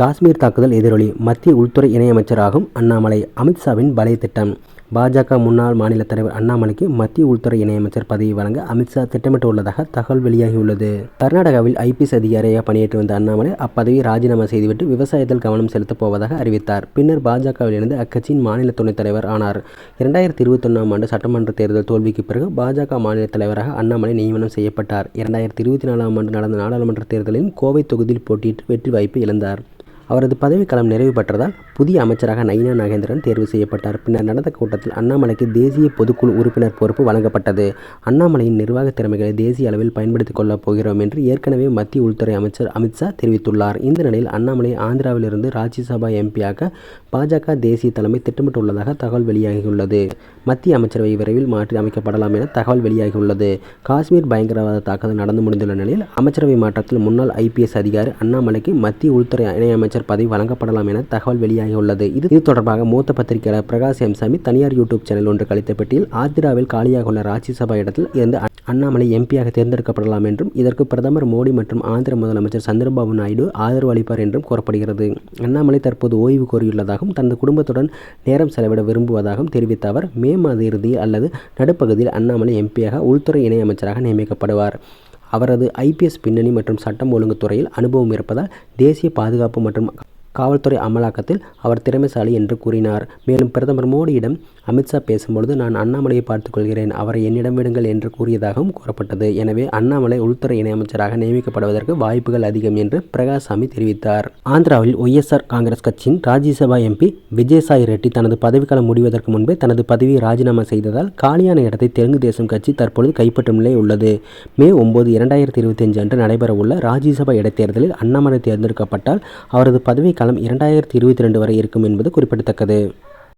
காஷ்மீர் தாக்குதல் எதிரொலி மத்திய உள்துறை இணையமைச்சராகும் அண்ணாமலை அமித்ஷாவின் பலை திட்டம். பாஜக முன்னாள் மாநில தலைவர் அண்ணாமலைக்கு மத்திய உள்துறை இணையமைச்சர் பதவி வழங்க அமித்ஷா திட்டமிட்டுள்ளதாக தகவல் வெளியாகியுள்ளது. கர்நாடகாவில் ஐபிஎஸ் அதிகாரியாக பணியேற்று வந்த அண்ணாமலை அப்பதவியை ராஜினாமா செய்துவிட்டு விவசாயத்தில் கவனம் செலுத்தப் போவதாக அறிவித்தார். பின்னர் பாஜகவிலிருந்து அக்கட்சியின் மாநில துணைத் தலைவர் ஆனார். இரண்டாயிரத்தி இருபத்தொன்னாம் ஆண்டு சட்டமன்ற தேர்தல் தோல்விக்கு பிறகு பாஜக மாநில தலைவராக அண்ணாமலை நியமனம் செய்யப்பட்டார். இரண்டாயிரத்தி இருபத்தி நாலாம் ஆண்டு நடந்த நாடாளுமன்ற தேர்தலில் கோவை தொகுதியில் போட்டியிட்டு வெற்றி வாய்ப்பு இழந்தார். அவரது பதவிக்காலம் நிறைவு பெற்றதால் புதிய அமைச்சராக நயினா நாகேந்திரன் தேர்வு செய்யப்பட்டார். பின்னர் நடந்த கூட்டத்தில் அண்ணாமலைக்கு தேசிய பொதுக்குழு உறுப்பினர் பொறுப்பு வழங்கப்பட்டது. அண்ணாமலையின் நிர்வாக திறமைகளை தேசிய அளவில் பயன்படுத்திக் கொள்ளப் போகிறோம் என்று ஏற்கனவே மத்திய உள்துறை அமைச்சர் அமித்ஷா தெரிவித்துள்ளார். இந்த நிலையில் அண்ணாமலை ஆந்திராவிலிருந்து ராஜ்யசபா எம்பியாக பாஜக தேசிய தலைமை திட்டமிட்டுள்ளதாக தகவல் வெளியாகியுள்ளது. மத்திய அமைச்சரவை விரைவில் மாற்றி அமைக்கப்படலாம் என தகவல் வெளியாகியுள்ளது. காஷ்மீர் பயங்கரவாத தாக்குதல் நடந்து முடிந்துள்ள நிலையில் அமைச்சரவை மாற்றத்தில் முன்னாள் ஐபிஎஸ் அதிகாரி அண்ணாமலைக்கு மத்திய உள்துறை இணையமைச்சர் பதவி வழங்கப்படலாம் என தகவல் வெளியாகியுள்ளது. இது இது தொடர்பாக மூத்த பத்திரிகையாளர் பிரகாஷ் எம்சாமி தனியார் யூடியூப் சேனல் ஒன்று கழித்த பெட்டியில் ஆந்திராவில் காலியாக உள்ள ராஜ்யசபா இடத்தில் இருந்து அண்ணாமலை எம்பியாக தேர்ந்தெடுக்கப்படலாம் என்றும் இதற்கு பிரதமர் மோடி மற்றும் ஆந்திர முதலமைச்சர் சந்திரபாபு நாயுடு ஆதரவு அளிப்பார் என்றும் கூறப்படுகிறது. அண்ணாமலை தற்போது ஓய்வு கோரியுள்ளதாகவும் தனது குடும்பத்துடன் நேரம் செலவிட விரும்புவதாகவும் தெரிவித்த அவர் மே மாத இறுதியில் அல்லது நடுப்பகுதியில் அண்ணாமலை எம்பியாக உள்துறை இணையமைச்சராக நியமிக்கப்படுவார். அவரது ஐபிஎஸ் பின்னணி மற்றும் சட்டம் ஒழுங்கு துறையில் அனுபவம் இருப்பதால் தேசிய பாதுகாப்பு மற்றும் காவல்துறை அமலாக்கத்தில் அவர் திறமைசாலி என்று கூறினார். மேலும் பிரதமர் மோடியிடம் அமித்ஷா பேசும்பொழுது நான் அண்ணாமலையை பார்த்துக்கொள்கிறேன் அவரை என்னிடம் விடுங்கள் என்று கூறியதாகவும் கூறப்பட்டது. எனவே அண்ணாமலை உள்துறை இணையமைச்சராக நியமிக்கப்படுவதற்கு வாய்ப்புகள் அதிகம் என்று பிரகாஷ்சாமி தெரிவித்தார். ஆந்திராவில் ஒய்எஸ்ஆர் காங்கிரஸ் கட்சியின் ராஜ்யசபா எம்பி விஜயசாய் ரெட்டி தனது பதவிக்காலம் முடிவதற்கு முன்பே தனது பதவியை ராஜினாமா செய்ததால் காலியான இடத்தை தெலுங்கு தேசம் கட்சி தற்பொழுது கைப்பற்றும் நிலை உள்ளது. மே ஒன்பது இரண்டாயிரத்தி இருபத்தி அஞ்சு அன்று நடைபெறவுள்ள ராஜ்யசபா இடைத்தேர்தலில் அண்ணாமலை தேர்ந்தெடுக்கப்பட்டால் அவரது காலம் இரண்டாயிரத்தி இருபத்தி ரெண்டு வரை இருக்கும் என்பது குறிப்பிடத்தக்கது.